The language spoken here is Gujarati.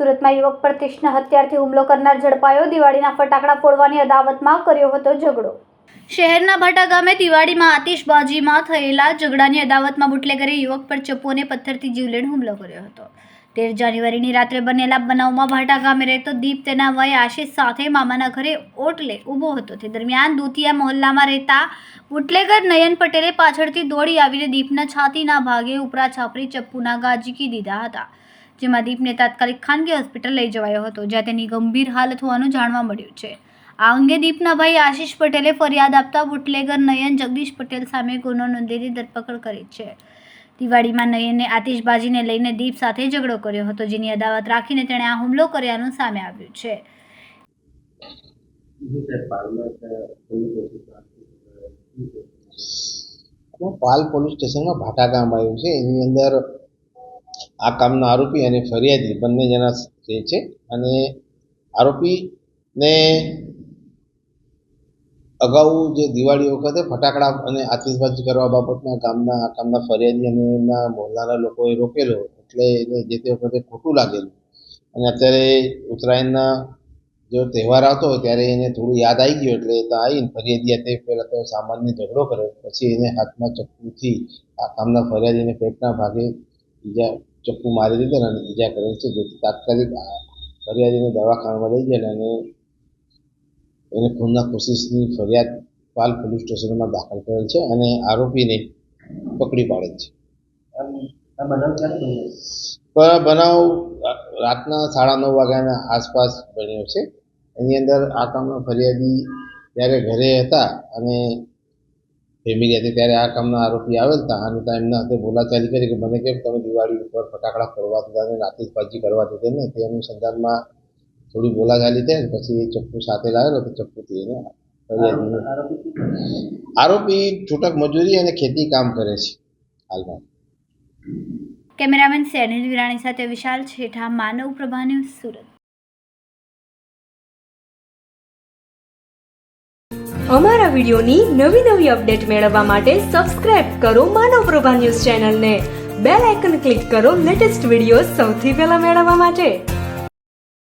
સુરતમાં યુવક પર તીક્ષ્ણ હુમલો કરનાર ઝડપાયો દિવાળીના ફટાકડા ફોડવાની અદાવતમાં કર્યો હતો ઝઘડો. શહેરના ભાટા ગામે દિવાળીમાં આતિશબાજીમાં થયેલા ઝઘડાની અદાવતમાં બુટલેગરે યુવક પર ચપ્પુ અને પથ્થરથી જીવલેણ હુમલો કર્યો હતો. તેર જાન્યુઆરીની રાત્રે બનેલા બનાવમાં ભાટા ગામે રહેતો દીપ તેના વય આશીષ સાથે મામાના ઘરે ઓટલે ઊભો હતો. તે દરમિયાન દુતિયા મહોલ્લામાં રહેતા બુટલેગર નયન પટેલે પાછળથી દોડી આવીને દીપના છાતીના ભાગે ઉપરા છાપરી ચપ્પુના ગાજીકી દીધા હતા, જેમાં દીપને તાત્કાલિક ખાનગી હોસ્પિટલ લઈ જવાયો હતો, જ્યાં તેની ગંભીર હાલત હોવાનું જાણવા મળ્યું છે. આ અંગે દીપના ભાઈ આશીષ પટેલે ફરિયાદ આપતા બુટલેગર નયન જગદીશ પટેલ સામે ગુનો નોંધીને ધરપકડ કરી છે. દિવાળીમાં નયને આતિશબાજીને લઈને દીપ સાથે ઝઘડો કર્યો હતો, જેની અદાવત રાખીને તેણે આ હુમલો કર્યાનું સામે આવ્યું છે. પાલ પોલીસ સ્ટેશનમાં ભાટા ગામ આવ્યું છે. એની અંદર આ કામના આરોપી અને ફરિયાદી બંને જણા છે અને આરોપીને અગાઉ જે દિવાળી વખતે ફટાકડા અને આતિશબાજી કરવા બાબતમાં ગામના આ કામના ફરિયાદી અને એમના મોહલ્લાના લોકોએ રોકેલો એટલે એને જે તે વખતે ખોટું લાગેલું. અને અત્યારે ઉત્તરાયણના જો તહેવાર આવતો ત્યારે એને થોડું યાદ આવી ગયું એટલે તો આવીને ફરિયાદી તે પહેલાં તો સામાન્ય ઝઘડો કર્યો. પછી એને હાથમાં ચપ્પુથી આ કામના ફરિયાદીને પેટના ભાગે ઈજા, ચપ્પુ મારી દીધા અને ઈજા કરેલ છે. જેથી તાત્કાલિક ફરિયાદીને દવાખાનામાં લઈ જાય અને એને ખૂનના કોશિશની ફરિયાદ પાલ પોલીસ સ્ટેશનમાં દાખલ કરેલ છે અને આરોપીને પકડી પાડેલ છે. બનાવ રાતના સાડા નવ વાગ્યાના આસપાસ બન્યો છે. એની અંદર આ કામના ફરિયાદી જ્યારે ઘરે હતા અને ફેમિલી હતી ત્યારે આ કામના આરોપી આવેલ હતા અને ત્યાં એમના હાથે બોલાચાલી કરી કે મને કેમ તમે દિવાળી ઉપર ફટાકડા ફોડવા દીધા અને આતિશબાજી કરવા દીધી ને? તે અનુસંધાનમાં થોડી બોલાચાલી થઈ ને પછી એ ચપ્પુ સાથે લાવેલો તો ચપ્પુથી એને આરોપી છૂટક મજૂરી અને ખેતી કામ કરે છે હાલમાં. કેમેરામેન સેનિલ વિરાણી સાથે વિશાલ છેઠા માનવ પ્રભા ન્યૂઝ સુરત. અમારા વિડીયોની નવી નવી અપડેટ મેળવવા માટે સબસ્ક્રાઇબ કરો માનવ પ્રભા ન્યૂઝ ચેનલને. બેલ આઇકન ક્લિક કરો લેટેસ્ટ વીડિયો સૌથી પહેલા મેળવવા માટે.